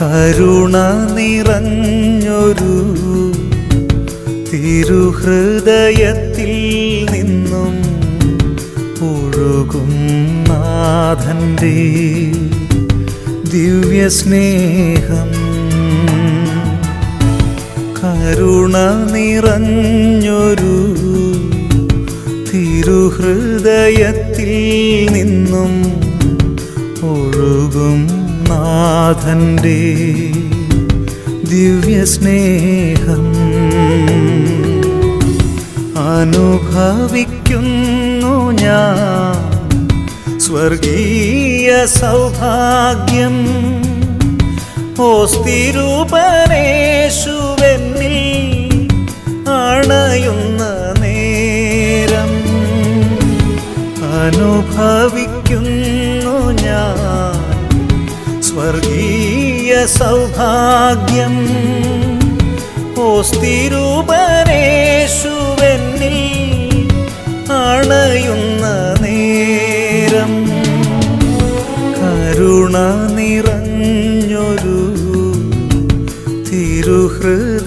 കരുണ നിറഞ്ഞൊരു തിരുഹൃദയത്തിൽ നിന്നും ഒഴുകും നാഥന്റെ ദിവ്യസ്നേഹം. കരുണ നിറഞ്ഞൊരു തിരുഹൃദയത്തിൽ നിന്നും ഒഴുകും നാഥന്റെ ദിവ്യസ്നേഹം അനുഭവിക്കുന്നു ഞാൻ. സ്വർഗീയ സൗഭാഗ്യം ഓസ്തിരൂപനേശുവെന്നിൽ സൗഭാഗ്യം. ഓസ്തിരൂപനേശുവെന്നിൽ അണയുന്ന നേരം. കരുണ നിറഞ്ഞൊരു തിരുഹൃദയത്തിൽ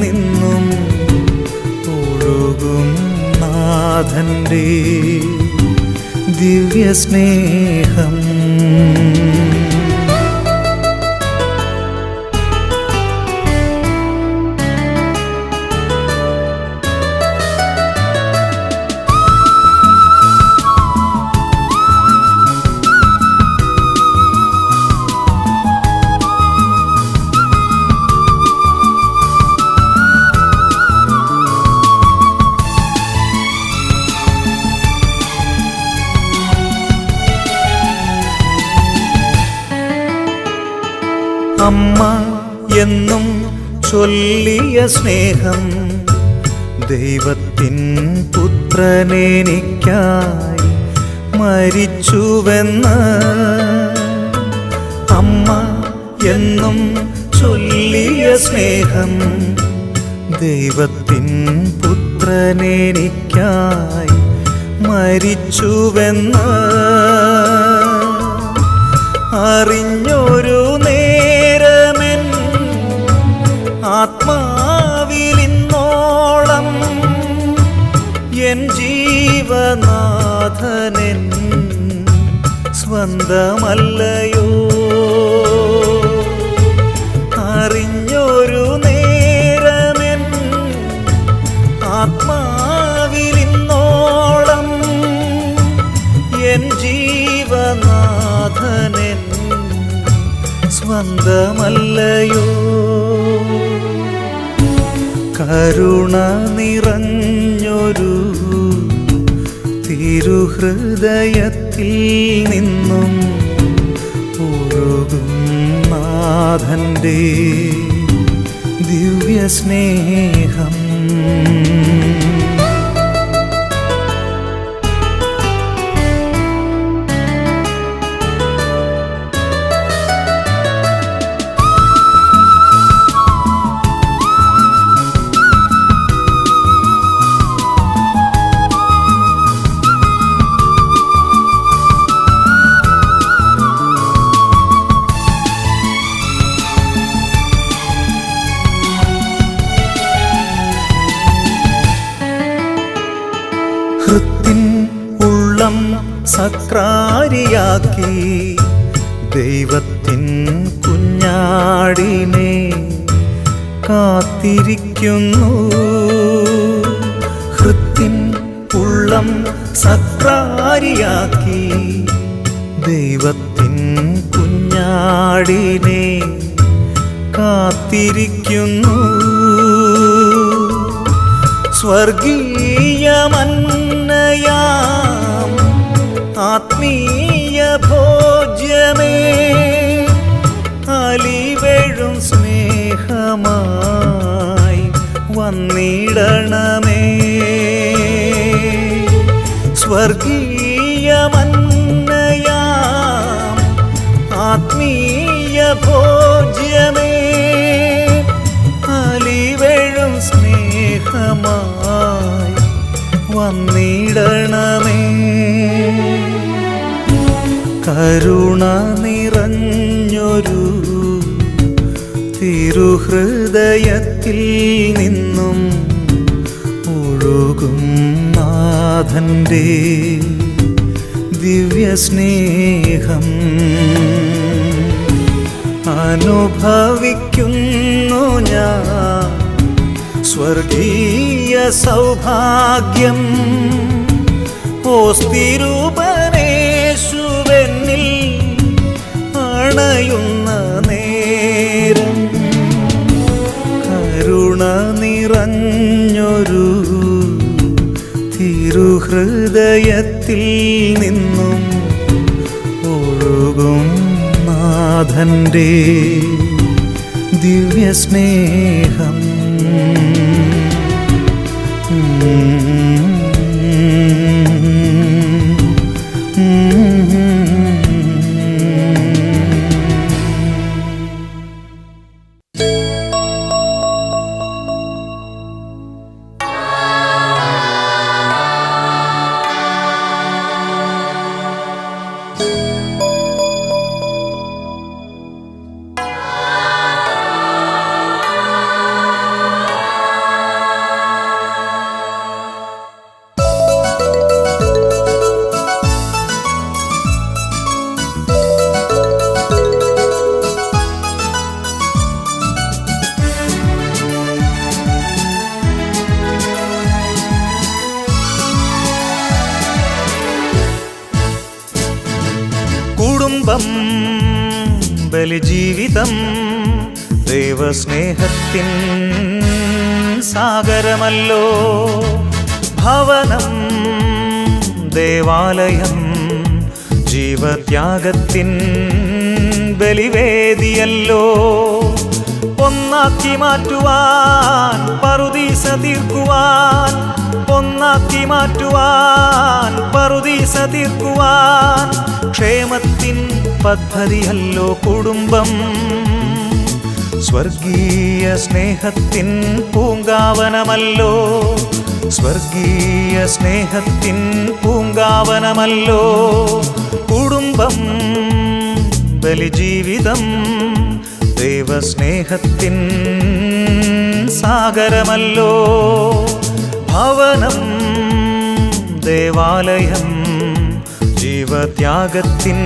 നിന്നും ഒഴുകും നാഥന്റെ ദിവ്യസ്നേഹം. എന്നും ചൊല്ലിയ സ്നേഹം ദൈവത്തിൻ പുത്രനെനിക്കായി മരിച്ചുവെന്ന് അമ്മ എന്നും ചൊല്ലിയ സ്നേഹം ദൈവത്തിൻ പുത്രനെനിക്കായി മരിച്ചുവെന്ന് അറിഞ്ഞൊരു ആത്മാവിലിന്നോളം എൻ ജീവനാഥനൻ സ്വന്തമല്ലയോ? അറിഞ്ഞൊരു നേരമെൻ ആത്മാവിലിന്നോളം എൻ ജീവനാഥനൻ സ്വന്തമല്ലയോ? കരുണ നിറഞ്ഞൊരു തിരുഹൃദയത്തിൽ നിന്നും ഒഴുകും നാഥന്റെ ദിവ്യസ്നേഹം. സക്രാരിയാക്കി ദൈവത്തിൻ കുഞ്ഞാടിനെ കാത്തിരിക്കുന്നു ഹൃത്തിൻ ഉള്ളം സക്രാരിയാക്കി ദൈവത്തിൻ കുഞ്ഞാടിനെ കാത്തിരിക്കുന്നു സ്വർഗീയമന്നയാം ആത്മീയ ഭോജ്യമേ. അലിവെഴും സ്നേഹമായി വന്നിടണമേ. സ്വർഗീയമന്നയാം ആത്മീയ ഭോജ്യമേ. അലിവെഴും സ്നേഹമായി വന്നിടണമേ. കരുണ നിറഞ്ഞൊരു തിരുഹൃദയത്തിൽ നിന്നും ഒഴുകും നാഥന്റെ ദിവ്യസ്നേഹം. അനുഭവിക്കുന്നു ഞാൻ സ്വർഗീയ സൗഭാഗ്യം. ഓസ്തിരൂപനേശുവെന്നിൽ അണയുന്ന നേരം കരുണ നിറഞ്ഞൊരു തിരുഹൃദയത്തിൽ നിന്നും ഒഴുകും നാഥന്റെ ദിവ്യസ്നേഹം. കുടുംബം ബലിജീവിതം ദൈവസ്നേഹത്തിൻ സാഗരമല്ലോ. ഭവനം ദേവാലയം ജീവത്യാഗത്തിൻ ബലിവേദിയല്ലോ. ഒന്നാക്കി മാറ്റുവാൻ പറുദീസ തീർക്കുവാൻ ഒന്നാക്കി മാറ്റുവാൻ പറുദീസ തീർക്കുവാൻ ക്ഷേമത്തിൻ പദ്ധതിയല്ലോ കുടുംബം. സ്വർഗീയ സ്നേഹത്തിൻ പൂങ്കാവനമല്ലോ. സ്വർഗീയ സ്നേഹത്തിൻ പൂങ്കാവനമല്ലോ. കുടുംബം ബലിജീവിതം ദൈവസ്നേഹത്തിൻ സാഗരമല്ലോ. ഭവനം ദേവാലയം ജീവത്യാഗത്തിൻ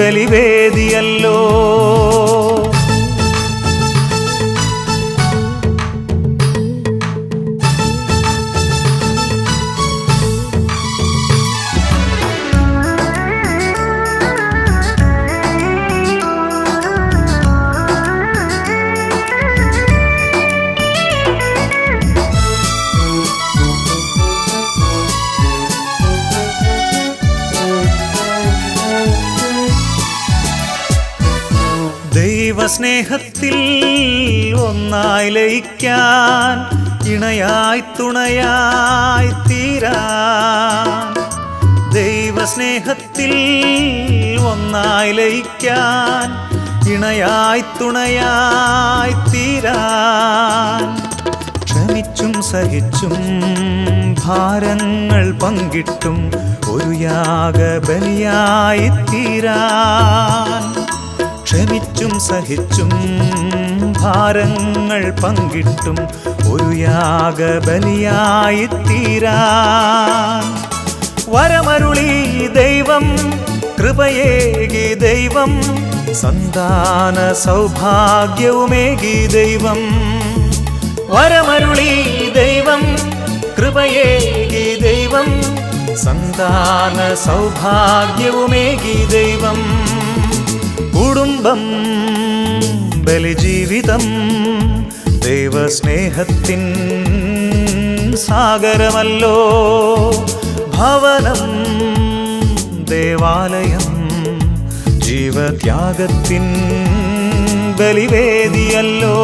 ബലിവേദിയല്ലോ. ദൈവസ്നേഹത്തിൽ ഒന്നായി ലയിക്കാൻ ഇണയായി തുണയായി തീരാൻ. ദൈവസ്നേഹത്തിൽ ഒന്നായി ലയിക്കാൻ ഇണയായി തുണയായി തീരാൻ. ക്ഷമിച്ചും സഹിച്ചും ഭാരങ്ങൾ പങ്കിട്ടും ഒരു യാഗബലിയായി തീരാൻ. ക്ഷമിച്ചും സഹിച്ചും ഭാരങ്ങൾ പങ്കിട്ടും ഒരു യാഗബലിയായി തീരാൻ വരമരുളി ദൈവം കൃപയേകി ദൈവം സന്താന സൗഭാഗ്യവുമേകി ദൈവം. വരമരുളി ദൈവം കൃപയേകി ദൈവം സന്താന സൗഭാഗ്യവുമേകി ദൈവം. കുടുംബം ബലിജീവിതം ദൈവസ്നേഹത്തിൻ സാഗരമല്ലോ. ഭവനം ദേവാലയം ജീവത്യാഗത്തിൻ ബലിവേദിയല്ലോ.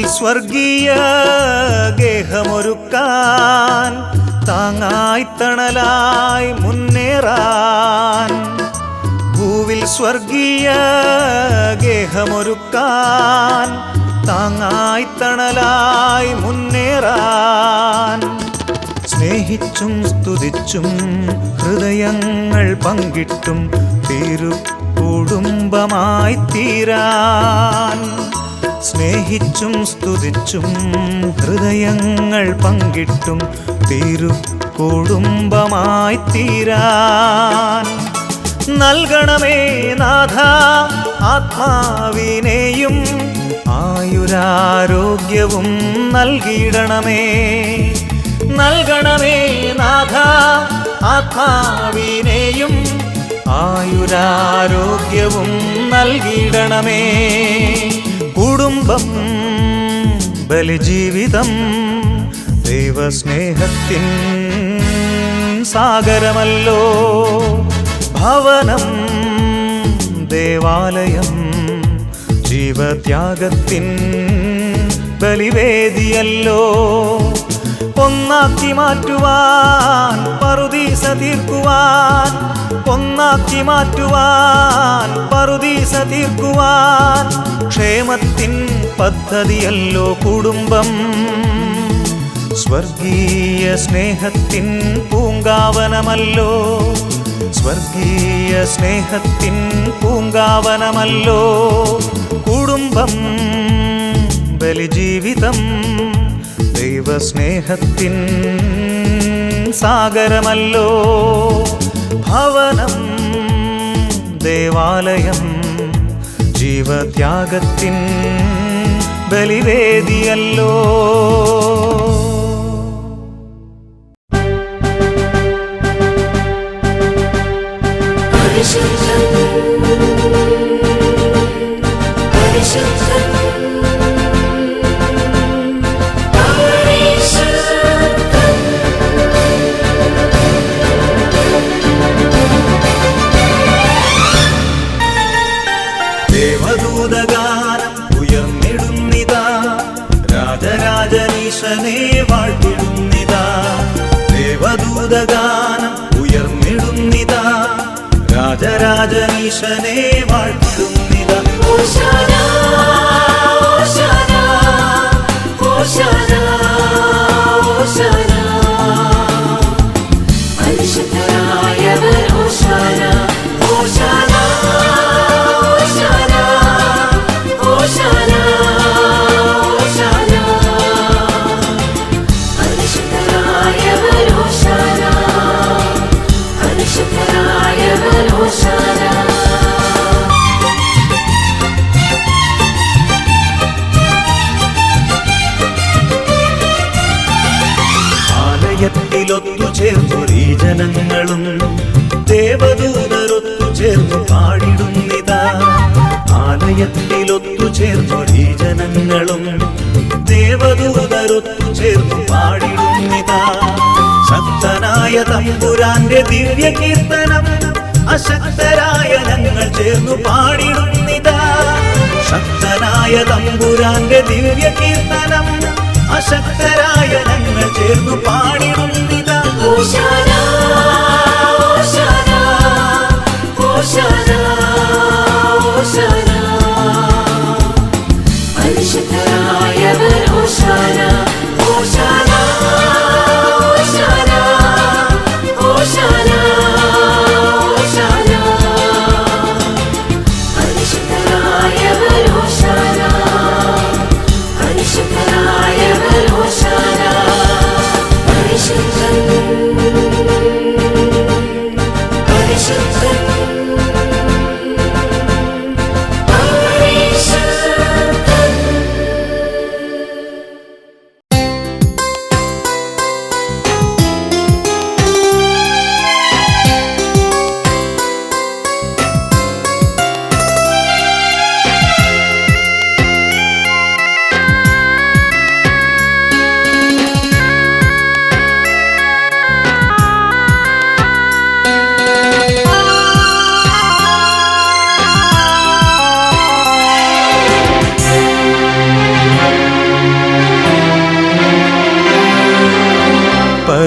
സ്വർഗീയ ഗേഹമൊരുക്കാൻ താങ്ങായി തണലായി മുന്നേറാൻ. ഭൂവിൽ സ്വർഗീയ ഗേഹമൊരുക്കാൻ താങ്ങായി തണലായി മുന്നേറാൻ. സ്നേഹിച്ചും സ്തുതിച്ചും ഹൃദയങ്ങൾ പങ്കിട്ടും തിരു കുടുംബമായി തീരാൻ. സ്നേഹിച്ചും സ്തുതിച്ചും ഹൃദയങ്ങൾ പങ്കിട്ടും തീരു കുടുംബമായി തീരാൻ. നൽകണമേ നാഥ ആത്മാവിനെയും ആയുരാരോഗ്യവും നൽകിയിടണമേ. നൽകണമേ നാഥ ആത്മാവിനെയും ആയുരാരോഗ്യവും നൽകിയിടണമേ. കുടുംബം ബലിജീവിതം ദൈവസ്നേഹത്തിൻ സാഗരമല്ലോ. ഭവനം ദേവാലയം ജീവത്യാഗത്തിൻ ബലിവേദിയല്ലോ. ഒന്നാക്കി മാറ്റുവാൻ പറുദീസ തീർക്കുവാൻ. ഒന്നാക്കി മാറ്റുവാൻ പറുദീസ തീർക്കുവാൻ. ക്ഷേമത്തിൻ പദ്ധതിയല്ലോ കുടുംബം. സ്വർഗീയ സ്നേഹത്തിൻ പൂങ്കാവനമല്ലോ. സ്വർഗീയ സ്നേഹത്തിൻ പൂങ്കാവനമല്ലോ. കുടുംബം ബലിജീവിതം ദൈവസ്നേഹത്തിൻ സാഗരമല്ലോ. ഭവനം ദേവാലയം ജീവത്യാഗത്തിൻ ബലിവേദിയല്ലോ. പരിശുദ്ധൻ ஈசனே வாழ்த்து ജനങ്ങളും ദേവദൂതരൊത്തു ചേർന്നു പാടിടുന്നിതാ. ആലയത്തിലൊത്തു ചേർന്നു ജനങ്ങളും ദേവദൂതരൊത്തു ചേർന്നു പാടിടുന്നിതാ. ശക്തനായ തമ്പുരാന്റെ ദിവ്യ കീർത്തനം അശക്തരായ ഞങ്ങൾ ചേർന്നു പാടിടുന്നിതാ. ശക്തനായ തമ്പുരാന്റെ ദിവ്യ കീർത്തനം അശക്തരായ ഞങ്ങൾ ചേർന്നു പാടിടുന്നിതാ. ഓശാന ഓശാന ഓശാന ഓശാന.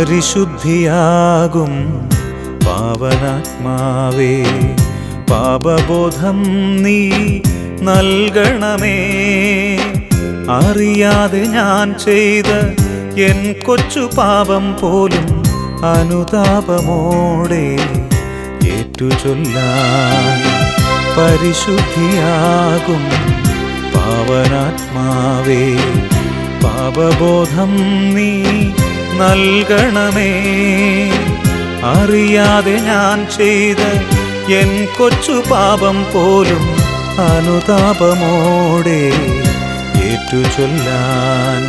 പരിശുദ്ധിയാകും പാവനാത്മാവേ. പാപബോധം നീ നൽകണമേ. അറിയാതെ ഞാൻ ചെയ്ത എൻ കൊച്ചു പാപം പോലും അനുതാപമോടെ ഏറ്റുചൊല്ലാൻ പരിശുദ്ധിയാകും പാവനാത്മാവേ. പാപബോധം നീ നൽകണമേ. അറിയാതെ ഞാൻ ചെയ്ത എൻ കൊച്ചു പാപം പോലും അനുതാപമോടെ ഏറ്റുചൊല്ലാൻ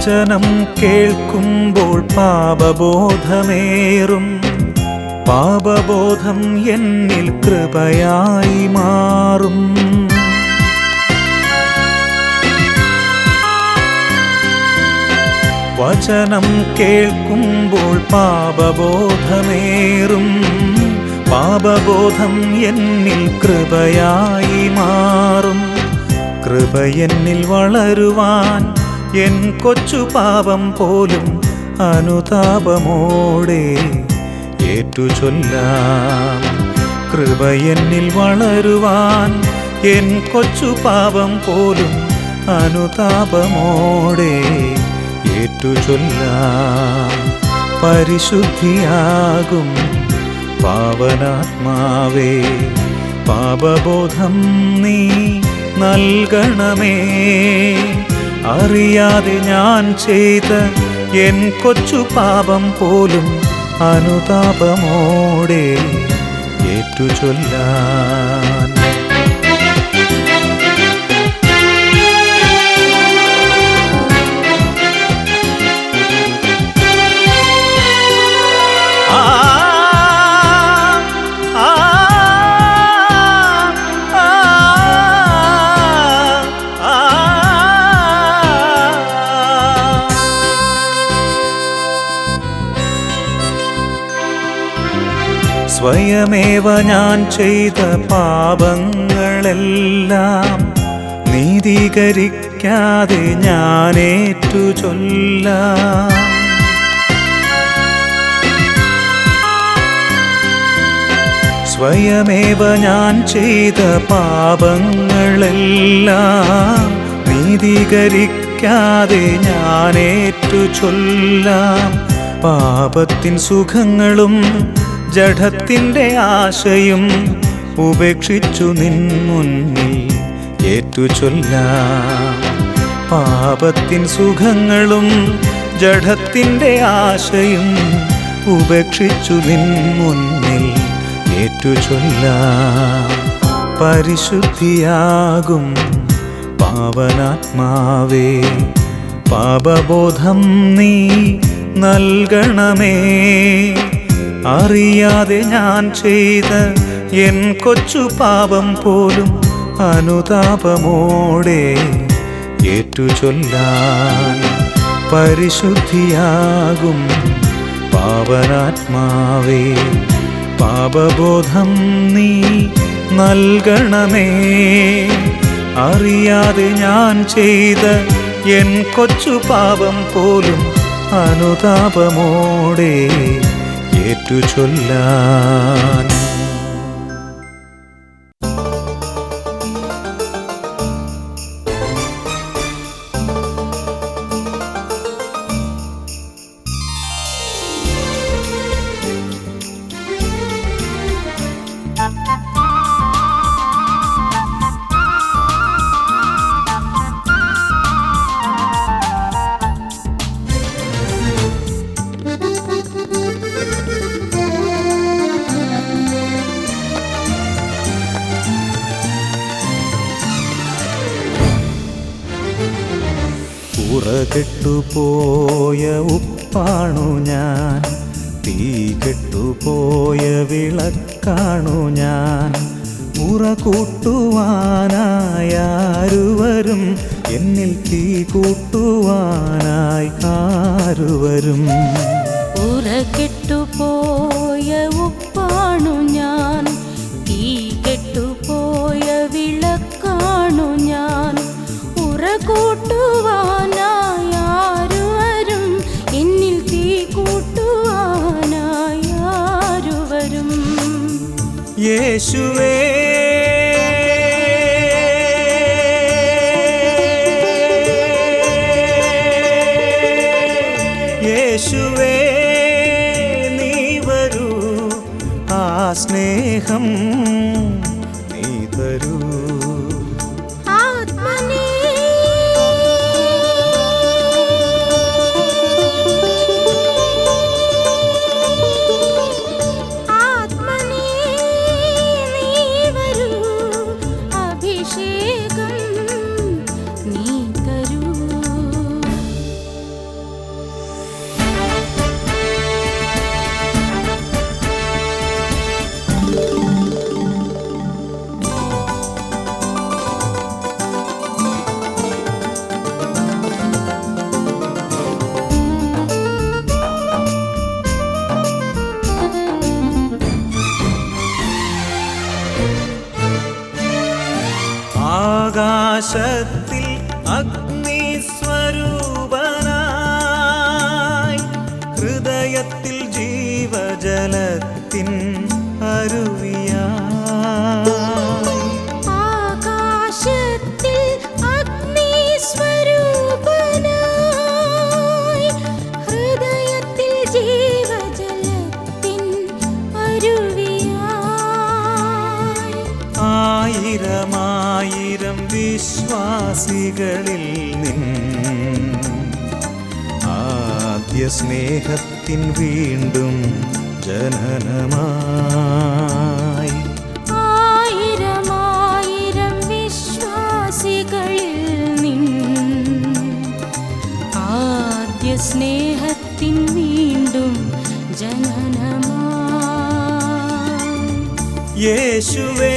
വചനം കേൾക്കുമ്പോൾ പാപബോധമേറും. പാപബോധം എന്നിൽ കൃപയായി മാറും. വചനം കേൾക്കുമ്പോൾ പാപബോധമേറും. പാപബോധം എന്നിൽ കൃപയായി മാറും. കൃപ എന്നിൽ വളരുവാൻ എൻ കൊച്ചു പാപം പോലും അനുതാപമോടെ ഏറ്റു ചൊല്ലാം കൃപ എന്നിൽ വളരുവാൻ എൻ കൊച്ചു പാപം പോലും അനുതാപമോടെ ഏറ്റു ചൊല്ലാം പരിശുദ്ധിയാകും പാവനാത്മാവേ പാപബോധം നീ നൽകണമേ. അറിയാതെ ഞാൻ ചെയ്ത എൻ കൊച്ചു പാപം പോലും അനുതാപമോടെ ഏറ്റുചൊല്ലാൻ സ്വയമേവ ഞാൻ ചെയ്ത പാപങ്ങളെല്ലാം നീതീകരിക്കാതെ ഞാനേറ്റു ചൊല്ലാം സ്വയമേവ ഞാൻ ചെയ്ത പാപങ്ങളെല്ലാം നീതീകരിക്കാതെ ഞാനേറ്റു ചൊല്ലാം പാപത്തിൻ സുഖങ്ങളും ജഡത്തിന്റെ ആശയും ഉപേക്ഷിച്ചു നിൻ മുന്നിൽ ഏറ്റു ചൊല്ലാം പാപത്തിൻ സുഖങ്ങളും ജഡത്തിന്റെ ആശയും ഉപേക്ഷിച്ചു നിൻ മുന്നിൽ ഏറ്റുചൊല്ലാം. പരിശുദ്ധിയാകും പാവനാത്മാവേ പാപബോധം നീ നൽകണമേ. അറിയാതെ ഞാൻ ചെയ്ത എൻ കൊച്ചു പാപം പോലും അനുതാപമോടെ ഏറ്റുചൊല്ലാൻ പരിശുദ്ധിയാകും പാവനാത്മാവേ. പാപബോധം നീ നൽകണമേ. അറിയാതെ ഞാൻ ചെയ്ത എൻ കൊച്ചു പാപം പോലും അനുതാപമോടെ ഏറ്റുചൊല്ലാൻ ഉറകെട്ടുപോയ ഉപ്പാണു ഞാൻ. തീ കെട്ടുപോയ വിളക്കാണു ഞാൻ. ഉറ കൂട്ടുവാനായാരുവരും എന്നിൽ തീ കൂട്ടുവാനായി ആരുവരും. ഉറകെട്ടുപോയ ഉപ്പാണു യേശുവേ. യേശുവേ നീ വരൂ ആ സ്നേഹം നീ തരൂ. ആകാശത്തിൽ അഗ്നി സ്നേഹത്തിൻ വീണ്ടും ജനനമായി. ആയിരമായിരം വിശ്വാസികളിൽ നിൻ ആദ്യ സ്നേഹത്തിൻ വീണ്ടും ജനനമായി. യേശുവേ യേശുവേ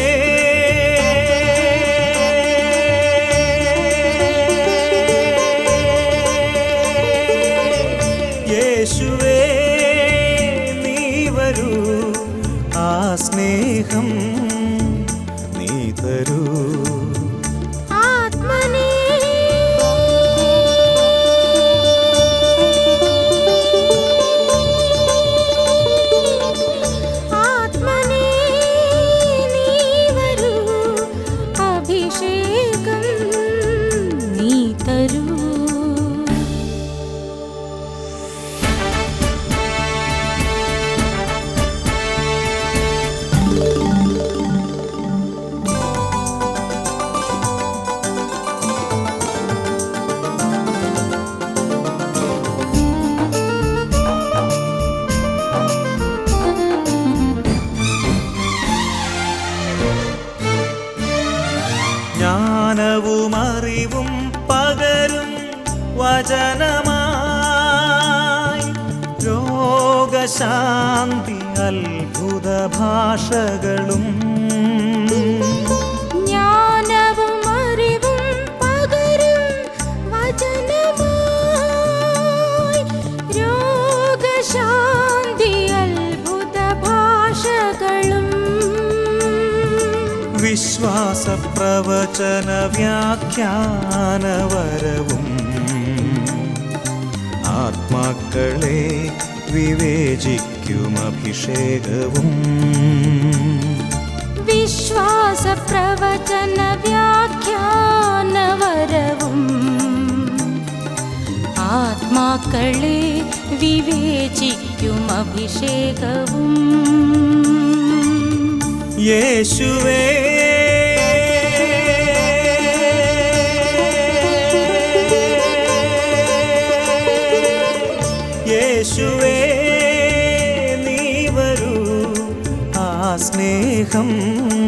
വിശ്വാസ പ്രവചന വ്യാഖ്യാനവരവും ആത്മാക്കളെ വിവേചിക്കും അഭിഷേകവും വിശ്വാസ പ്രവചന വ്യാഖ്യാനവരവും ആത്മാക്കളെ വിവേചിക്കും അഭിഷേകവും യേശുവേ സ്നേഹം നീ തരൂ